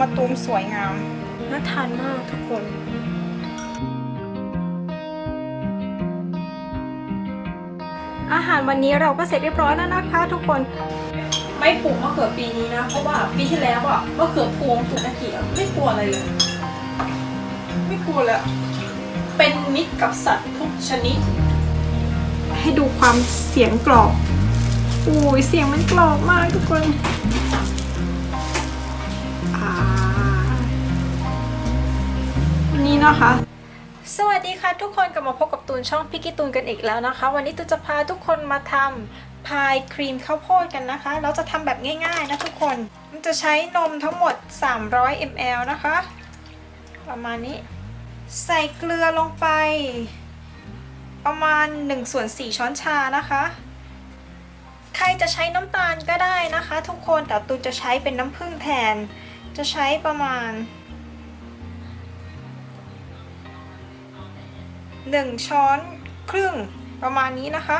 มาตูมสวยงาม น่าทานมากทุกคน อาหารวันนี้เราก็เสร็จเรียบร้อยแล้วนะคะ ทุกคน ไม่ปลูกมะเขือปีนี้นะ เพราะว่าปีที่แล้วอะมะเขือพวงปลูกนากี่ไม่กลัวอะไรเลย ไม่กลัวเลยอะเป็นมิตรกับสัตว์ทุกชนิด ให้ดูความเสียงกรอบอุ้ยเสียงมันกรอบมากทุกคน นนี้นะคะ สวัสดีค่ะทุกคนกลับมาพบกับตูนช่องพิกกี้ตูนกันอีกแล้วนะคะ วันนี้ตูนจะพาทุกคนมาทำพายครีมข้าวโพดกันนะคะ เราจะทำแบบง่ายๆนะทุกคน มันจะใช้นมทั้งหมด 300 ml นะคะ ประมาณนี้ ใส่เกลือลงไป ประมาณ1ส่วน4ช้อนชานะคะใครจะใช้น้ำตาลก็ได้นะคะ ทุกคนแต่ตูนจะใช้เป็นน้ำผึ้งแทน จะใช้ประมาณ 1 ช้อนครึ่งประมาณนี้นะคะ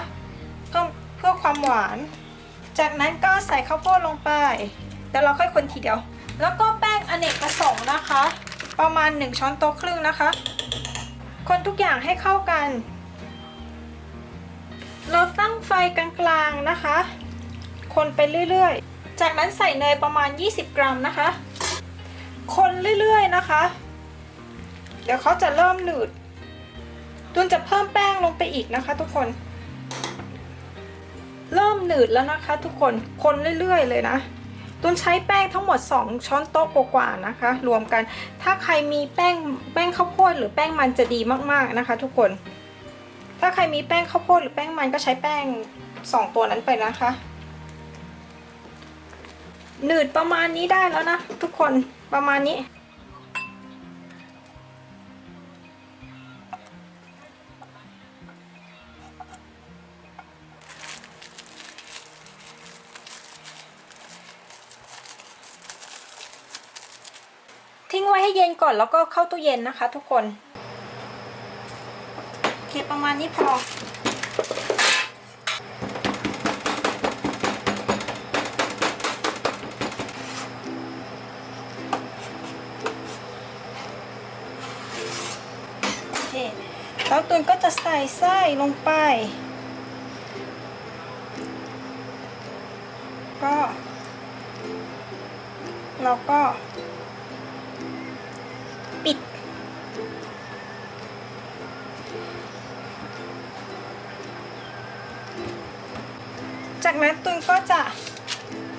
เพิ่มเพื่อความหวาน จากนั้นก็ใส่ข้าวโพดลงไปเดี๋ยวเราค่อยคนทีเดียว แล้วก็แป้งอเนกประสงค์นะคะ ประมาณ 1 ช้อนโต๊ะครึ่งนะคะ คนทุกอย่างให้เข้ากัน เราตั้งไฟกลางๆนะคะ คนไปเรื่อยๆ จากนั้นใส่เนยประมาณ 20 กรัมนะคะ คนเรื่อยๆนะคะ เดี๋ยวเขาจะเริ่มหนืด ตุนจะเพิ่มแป้งลงไปอีกนะคะ ทุกคน เริ่มหนืดแล้วนะคะ ทุกคนคนเรื่อยๆ เลยนะตุนใช้แป้งทั้งหมด 2 ช้อนโต๊ะกว่าๆนะคะ รวมกัน ถ้าใครมีแป้งแป้งข้าวโพดหรือแป้งมันจะดีมากๆนะคะ ทุกคน ถ้าใครมีแป้งข้าวโพดหรือแป้งมันก็ใช้แป้ง 2 ตัวนั้นไปนะคะ หนืดประมาณนี้ได้แล้วนะ ทุกคนประมาณนี้ ให้เย็นก่อนแล้วก็เข้าตู้เย็นนะคะ ทุกคนโอเคประมาณนี้พอเคแล้วตุนก็จะใส่ไส้ลงไป ก็แล้วก็ นั้นตุนก็จะ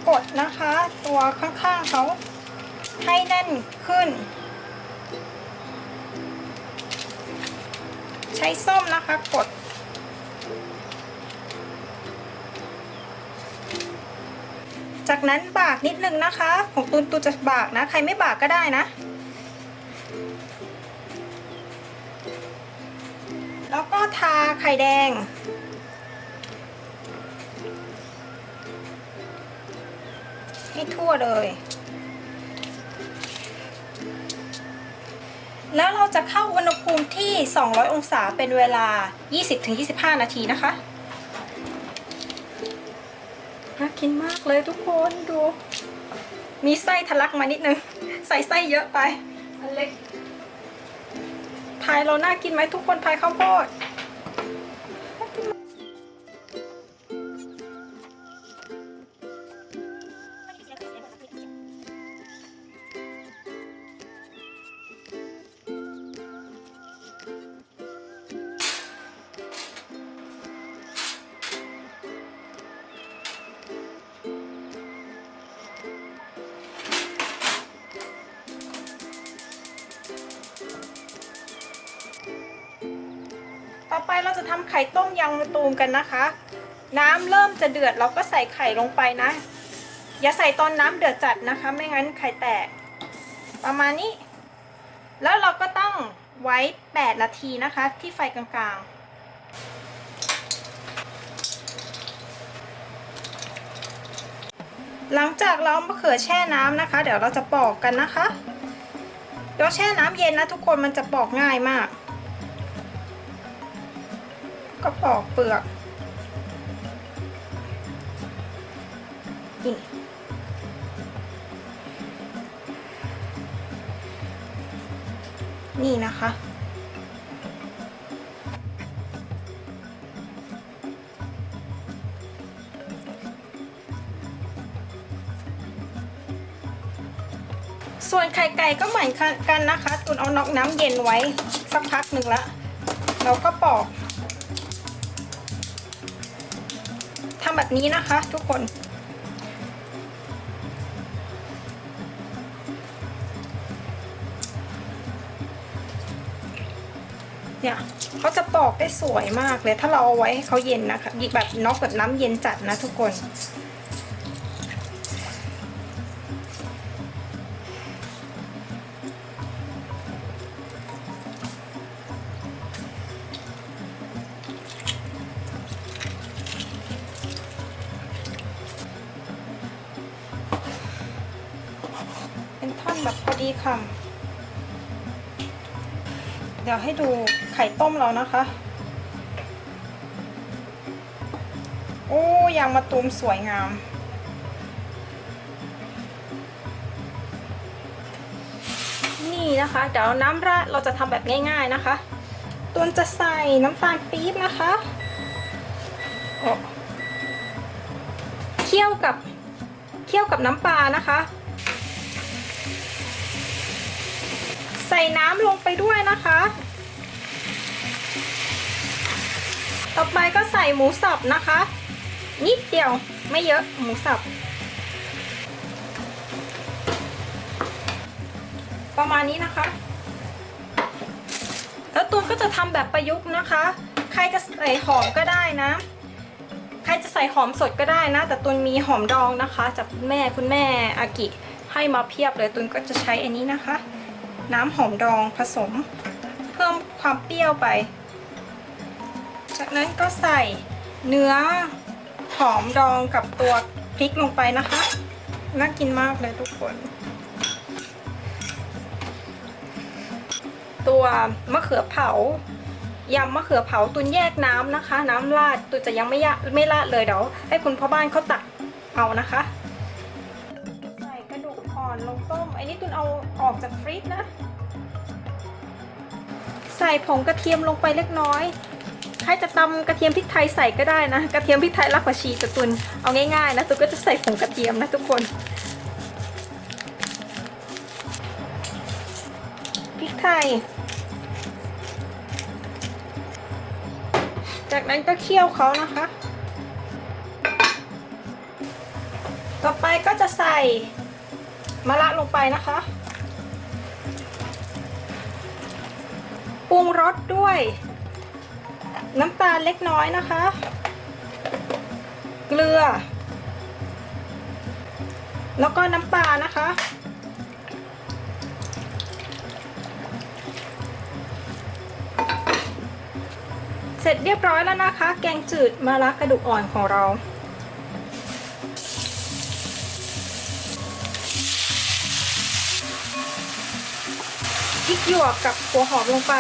กดนะคะ ตัวข้างๆเขาให้แน่นขึ้น ใช้ส้มนะคะกด จากนั้นบากนิดนึงนะคะ ของตุนตุนจะบากนะ ใครไม่บากก็ได้นะ แล้วก็ทาไข่แดง ทั่วเลย แล้วเราจะเข้าอุณหภูมิที่ 200 องศาเป็นเวลา 20-25 นาทีนะคะน่ากินมากเลยทุกคนดู มีไส้ทะลักมานิดนึง ใส่ไส้เยอะไปอันเล็กพายเราน่ากินไหมทุกคนพายข้าวโพด ทำไข่ต้มยางมะตูมกันนะคะ น้ำเริ่มจะเดือดเราก็ใส่ไข่ลงไปนะ อย่าใส่ตอนน้ำเดือดจัดนะคะ ไม่งั้นไข่แตก ประมาณนี้ แล้วเราก็ต้องไว้ 8 นาทีนะคะ ที่ไฟกลางๆหลังจากเรามะเขือแช่น้ำนะคะ เดี๋ยวเราจะปอกกันนะคะเราแช่น้ำเย็นนะทุกคนมันจะปอกง่ายมาก ก็ปอกเปลือกนี่นี่นะคะ ส่วนไข่ไก่ก็เหมือนกันนะคะ ตุนเอานอกน้ำเย็นไว้สักพักหนึ่งละ เราก็ปอก แบบนี้นะคะ ทุกคน เนี่ยเขาจะปอกได้สวยมากเลย ถ้าเราเอาไว้ให้เขาเย็นนะคะแบบน็อกแบบน้ำเย็นจัดนะทุกคนเป็น คำเดี๋ยวให้ดูไข่ต้มเรานะคะ โอ้ยางมาตูมสวยงามนี่นะคะเดี๋ยวน้ำราดเราจะทำแบบง่าย ๆนะคะตุนจะใส่น้ำตาลปี๊บนะคะเคี่ยวกับเคี่ยวกับน้ำปลานะคะ ใส่น้ำลงไปด้วยนะคะ ต่อไปก็ใส่หมูสับนะคะ นิดเดียวไม่เยอะหมูสับ ประมาณนี้นะคะ แล้วตูนก็จะทำแบบประยุกต์นะคะ ใครจะใส่หอมก็ได้นะ ใครจะใส่หอมสดก็ได้นะ แต่ตุนมีหอมดองนะคะ จากคุณแม่คุณแม่อากิให้มาเพียบเลยตุนก็จะใช้อันนี้นะคะ น้ำหอมดองผสม เพิ่มความเปรี้ยวไป จากนั้นก็ใส่เนื้อหอมดองกับตัวพริกลงไปนะคะ น่ากินมากเลยทุกคน ตัวมะเขือเผายำมะเขือเผาตุนแยกน้ำนะคะ น้ำราดตุนจะยังไม่ยะไม่ราดเลยเดี๋ยวให้คุณพ่อบ้านเขาตักเอานะคะ อ่อนลงต้มไอ้นี่ตุนเอาออกจากฟรีซนะ ใส่ผงกระเทียมลงไปเล็กน้อยใครจะตำกระเทียมพริกไทยใส่ก็ได้นะ กระเทียมพริกไทยรักผักชีจะตุนเอาง่ายๆนะตุนก็จะใส่ผงกระเทียมนะทุกคนพริกไทย จากนั้นก็เคี่ยวเขานะคะ ต่อไปก็จะใส่ มะระลงไปนะคะปรุงรสด้วย น้ำตาลเล็กน้อยนะคะ เกลือ แล้วก็น้ำปลานะคะ เสร็จเรียบร้อยแล้วนะคะ แกงจืดมะระกระดูกอ่อนของเรา ริกหยวกกับหัวหอมลงไป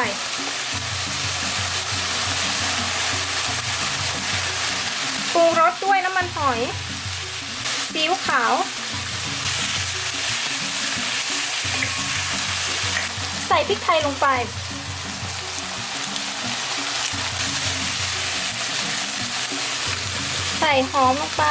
ปรุงรสด้วยน้ำมันหอย ซีอิ๊วขาว ใส่พริกไทยลงไป ใส่หอมลงไป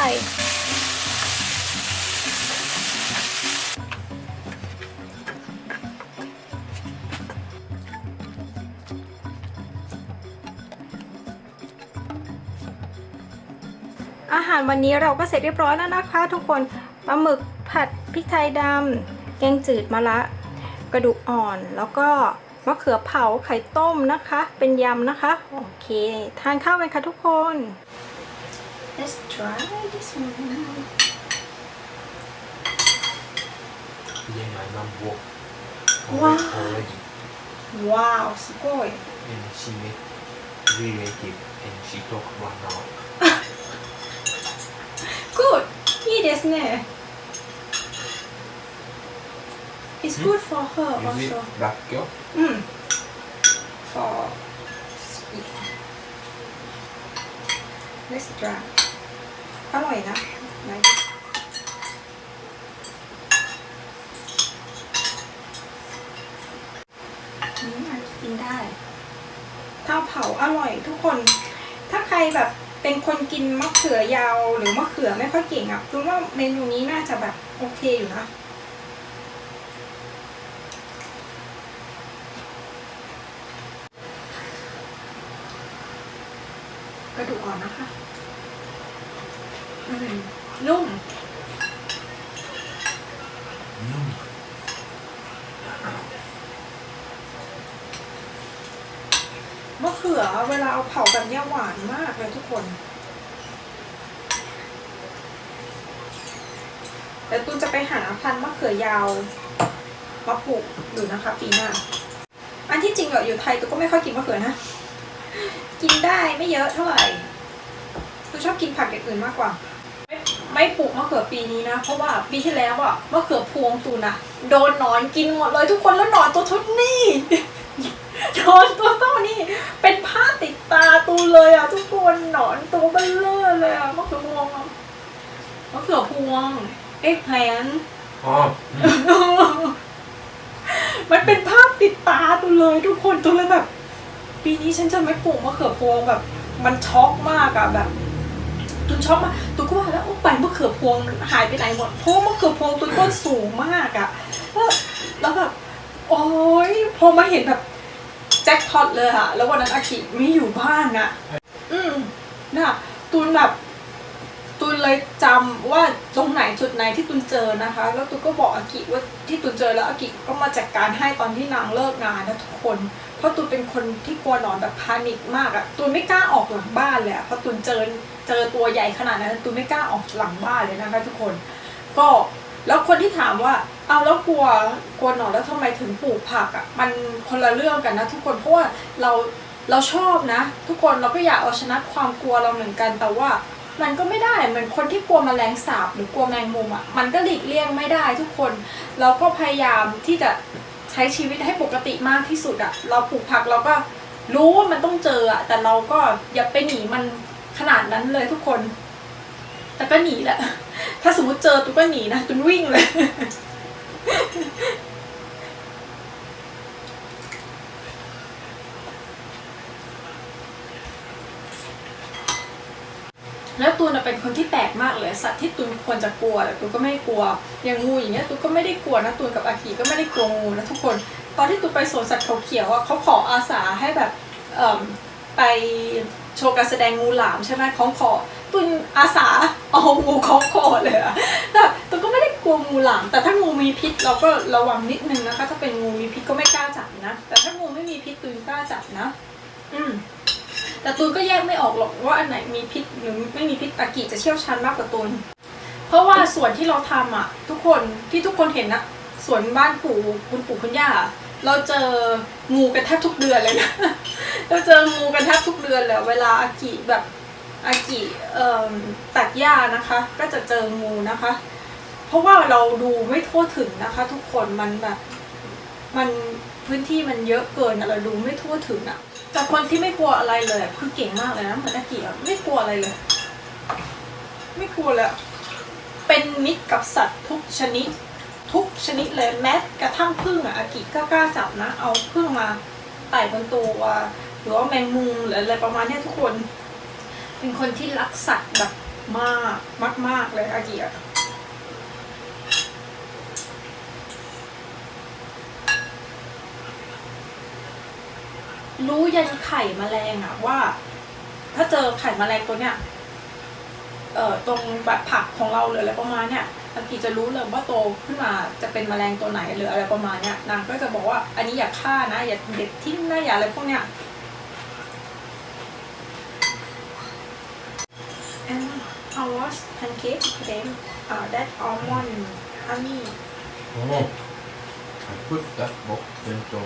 อาหารวันนี้เราก็เสร็จเรียบร้อยแล้วนะคะ ทุกคนปลาหมึกผัดพริกไทยดำแกงจืดมะระกระดูกอ่อน แล้วก็มะเขือเผาไข่ต้มนะคะ เป็นยำนะคะ โอเค ทานข้าวกันค่ะทุกคน Let's try this one Yeah, my mom work Wow. already Wow すごい and she met relative and she talk one hour. Good いいですね It's good for her Is it also black girl? うん for Let's try อร่อยนะไหน อืมอาจจะกินได้ ถ้าเผาอร่อยทุกคน ถ้าใครแบบ เป็นคนกินมะเขือยาวหรือมะเขือไม่ค่อยเก่งอะรู้ว่าเมนูนี้น่าจะแบบโอเคอยู่นะกระดูกอ่อนนะคะนุ่ม Yum. มะเขื อเวลาเอาเผาแบบเนี้ยหวานมากเลยทุกคนแต่ตูนจะไปหาพันธุ์มะเขือยาวมาปลูกอยู่นะคะปีหน้า อันที่จริงอะอยู่ไทยตูนก็ไม่ค่อยกินมะเขือนะ กินได้ไม่เยอะเท่าไหร่ตูนชอบกินผักอย่างอื่นมากกว่าไม่ไม่ปลูกมะเขือปีนี้นะ เพราะว่าปีที่แล้วอะมะเขือพวงตูนะโดนหนอนกินหมดเลยทุกคนแล้วหนอนตัวทุดนี่ โดนตัวเท่านี้เป็นผ้าติดตาตูนเลยอะ ทุกคนหนอนตัวเบลเลอร์เลยอะมะเขือพวงอะมะเขือพวง เอ็กแพลน Oh. Mm. มันเป็นภาพติดตาตูนเลยทุกคนตูนเลยแบบ ปีนี้ฉันจะไม่ปลูกมะเขือพวงแบบ มันช็อกมากอะแบบตูนช็อกมากตูนก็ว่าแล้วโอ้ไปมะเขือพวงมันหายไปไหนหมดเพราะว่ามะเขือพวงตูนต้นสูงมากอะแล้วแล้วแบบโอ้ยพอมาเห็นแบบแจ็คพอตเลยอะแล้ววันนั้นอากิไม่อยู่บ้านอะอืมน่ะตูนแบบตูนเลยจำว่าตรงไหนจุดไหนที่ตูนเจอนะคะ แล้วตูนก็บอกอากิว่าที่ตูนเจอแล้วอากิก็มาจัดการให้ตอนที่นางเลิกงานนะทุกคน เพราะตูนเป็นคนที่กลัวหนอนแบบพานิคมากอะตูนไม่กล้าออกหลังบ้านเลยอะเพราะตูนเจอเจอตัวใหญ่ขนาดนั้นตูนไม่กล้าออกหลังบ้านเลยนะคะ ทุกคน ก็ แล้วคนที่ถามว่าเอาแล้วกลัวกลัวหนอนแล้วทำไมถึงปลูกผักอะมันคนละเรื่องกันนะทุกคนเพราะว่าเราเราชอบนะ ทุกคนเราก็อยากเอาชนะความกลัวเราเหมือนกันแต่ว่ามันก็ไม่ได้เหมือนคนที่กลัวมแมลงสาบหรือกลัวแมงมุมอะมันก็หลีกเลี่ยงไม่ได้ทุกคน เราก็พยายามที่จะใช้ชีวิตให้ปกติมากที่สุดอะเราปลูกผักเราก็รู้ว่ามันต้องเจออะแต่เราก็อย่าไปหนีมันขนาดนั้นเลยทุกคน แต่ก็หนีแหละ ถ้าสมมติเจอตุ๊กก็หนีนะตุนวิ่งเลย แล้วตูนนะเป็นคนที่แปลกมากเลยสัตว์ที่ตูนควรจะกลัวแต่ตูนก็ไม่กลัว อย่างงูอย่างเงี้ยตูนก็ไม่ได้กลัวนะตูนกับอากีก็ไม่ได้กลัวงูนะทุกคน ตอนที่ตูนไปสวนสัตว์เขาเขียวอะเขาขออาสาให้แบบไปโชว์การแสดงงูหลามใช่ไหมของขอ ตูนอาสาเอางูของคอเลยอะแต่ตูนก็ไม่ได้กลัวงูหลาม แต่ถ้างูมีพิษเราก็ระวังนิดนึงนะคะ ถ้าเป็นงูมีพิษก็ไม่กล้าจับนะ แต่ถ้างูไม่มีพิษตูนกล้าจับนะ อืมแต่ตูนก็แยกไม่ออกหรอกว่าอันไหนมีพิษหรือไม่มีพิษอากิจะเชี่ยวชาญมากกว่าตูน เพราะว่าส่วนที่เราทำอะ ทุกคนที่ทุกคนเห็นนะสวนบ้านปู่คุณปู่คุณย่าเราเจองูกันแทบทุกเดือนเลยนะ เราเจองูกันแทบทุกเดือนเลยเวลาอากิแบบ อากิตัดหญ้านะคะ ก็จะเจองูนะคะ เพราะว่าเราดูไม่ทั่วถึงนะคะ ทุกคนมันแบบมันพื้นที่มันเยอะเกินเราดูไม่ทั่วถึงอะแต่คนที่ไม่กลัวอะไรเลยคือเก่งมากเลยนะเหมือนอากิอะไม่กลัวอะไรเลย ไม่กลัวเลยเป็นมิตรกับสัตว์ทุกชนิด ทุกชนิดเลยแม้กระทั่งผึ้งอะอากิก็กล้าจับนะ เอาผึ้งมาไต่บนตัวหรือว่าแมงมุมหรืออะไรประมาณนี้ทุกคน เป็นคนที่รักสัตว์แบบมากมากมากเลยอากิอะรู้ยันไข่แมลงอะว่า ถ้าเจอไข่แมลงตัวเนี้ยเอ่อตรงแบบผักของเราหรืออะไรประมาณเนี้ยอากีจะรู้เลยว่าโตขึ้นมาจะเป็นแมลงตัวไหนหรืออะไรประมาณเนี้ยนางก็จะบอกว่าอันนี้อย่าฆ่านะ อย่าเด็ดทิ้งนะอย่าอะไรพวกเนี้ย how was pancake today uh, that almond honey Oh. I put that box into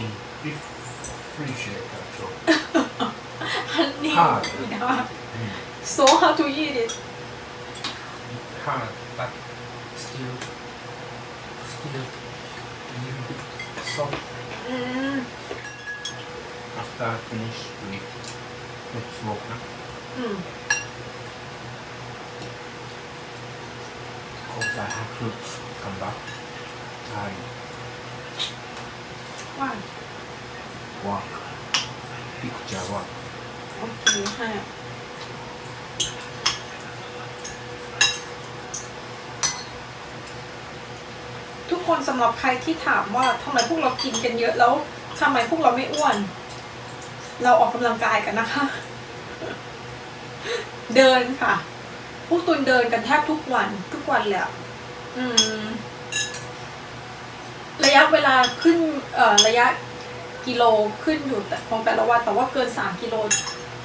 in refrigerator so honey Hard. yeah. mm, so how to eat it hard but still still little bit soft อืม after I finish with with smoke now. องศาจุดกำลังทานว่างว่างพิกจาว่างโอเคค่ะทุกคนสำหรับใครที่ถามว่าทำไมพวกเรากินกันเยอะแล้วทำไมพวกเราไม่อ้วน เราออกกำลังกายกันนะคะ เดินค่ะ พวกตุนเดินกันแทบทุกวันทุกวันเลยอะอืม ระยะเวลาขึ้น เอ่อ ระยะกิโลขึ้นอยู่แต่ของแต่ละวัน แต่ว่าเกินสามกิโล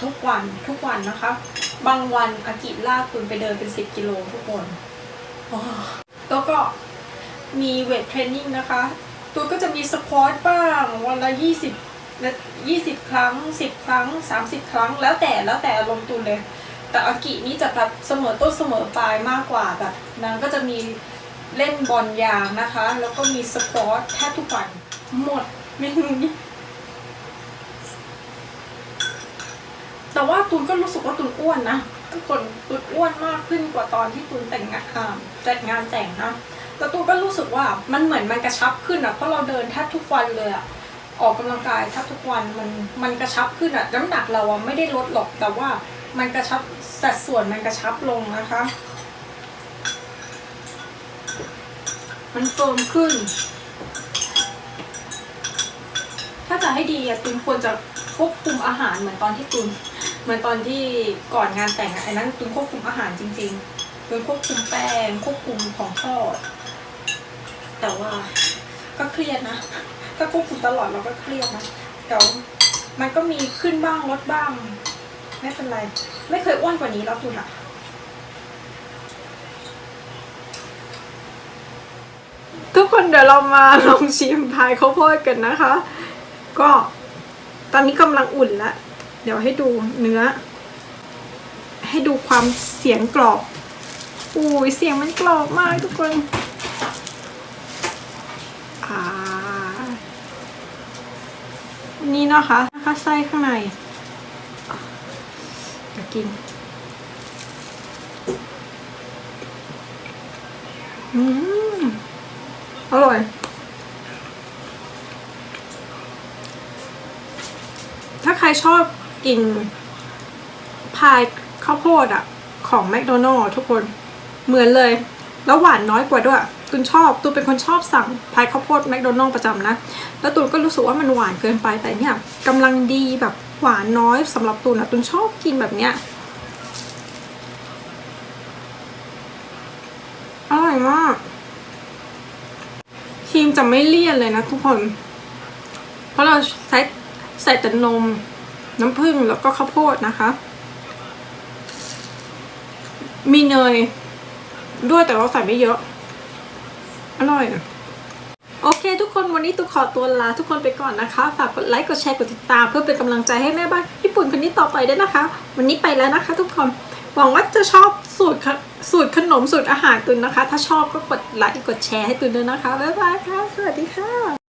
ทุกวันทุกวันนะคะ บางวันอากิลากตุนไปเดินเป็นสิบกิโลทุกคนอ๋อแล้วก็มีเวทเทรนนิ่งนะคะตัวก็จะมีสควอตบ้าง วันละยี่สิบยี่สิบครั้งสิบครั้งสามสิบครั้ง แล้วแต่แล้วแต่อารมณ์ตุนเลย แต่อากินี่จะแบบเสมอต้นเสมอปลายมากกว่าแบบนางก็จะมีเล่นบอลยางนะคะ แล้วก็มีสควอตแทบทุกวันหมดเมนูนี้แต่ว่าตูนก็รู้สึกว่าตูนอ้วนนะทุกคนตูนอ้วนมากขึ้นกว่าตอนที่ตูนแต่งงานอ่าจัดงานแต่งนะแล้วตูนก็รู้สึกว่ามันเหมือนมันกระชับขึ้นอะเพราะเราเดินแทบทุกวันเลยอะออกกำลังกายแทบทุกวันมันมันกระชับขึ้นอะน้ำหนักเราอะไม่ได้ลดหรอกแต่ว่า มันกระชับสัดส่วนมันกระชับลงนะคะ มันเฟิร์มขึ้น ถ้าจะให้ดีอะตุนควรจะควบคุมอาหารเหมือนตอนที่ตุนเหมือนตอนที่ก่อนงานแต่งอะไอ้นั้นตุนควบคุมอาหารจริงๆตุนควบคุมแป้งควบคุมของทอด แต่ว่าก็เครียดนะถ้าควบคุมตลอดเราก็เครียดนะเดี๋ยวมันก็มีขึ้นบ้างลดบ้าง ไม่เป็นไร ไม่เคยอ้วนกว่านี้แล้วตุนอะทุกคนเดี๋ยวเรามาลองชิมพายข้าวโพดกันนะคะ ก็ตอนนี้กำลังอุ่นแล้วเดี๋ยวให้ดูเนื้อ ให้ดูความเสียงกรอบอุ้ยเสียงมันกรอบมากทุกคนอ่านี่นะคะนะคะไส้ข้างใน กินอืมอร่อย ถ้าใครชอบกิน พายข้าวโพดอะของแมคโดนัลล์ทุกคนเหมือนเลย แล้วหวานน้อยกว่าด้วยตุนชอบตุนเป็นคนชอบสั่งพายข้าวโพดแมคโดนัลล์ประจำนะ แล้วตุนก็รู้สึกว่ามันหวานเกินไปแต่เนี่ยกำลังดีแบบ หวานน้อยสำหรับตุนอะตุนชอบกินแบบเนี้ยอร่อยมากครีมจะไม่เลี่ยนเลยนะทุกคน เพราะเราใช้ใส่แต่นม น้ำผึ้งแล้วก็ข้าวโพดนะคะ มีเนยด้วยแต่เราใส่ไม่เยอะ อร่อย โอเค ทุกคนวันนี้ตุกขอตัวลาทุกคนไปก่อนนะคะ ฝากกดไลค์กดแชร์กดติดตามเพื่อเป็นกำลังใจให้แม่บ้านญี่ปุ่นคนนี้ต่อไปด้วยนะคะ วันนี้ไปแล้วนะคะ ทุกคนหวังว่าจะชอบสูตรสูตรขนมสูตรอาหารตุนนะคะ ถ้าชอบก็กดไลค์กดแชร์ให้ตุนด้วยนะคะบ๊ายบายค่ะสวัสดีค่ะ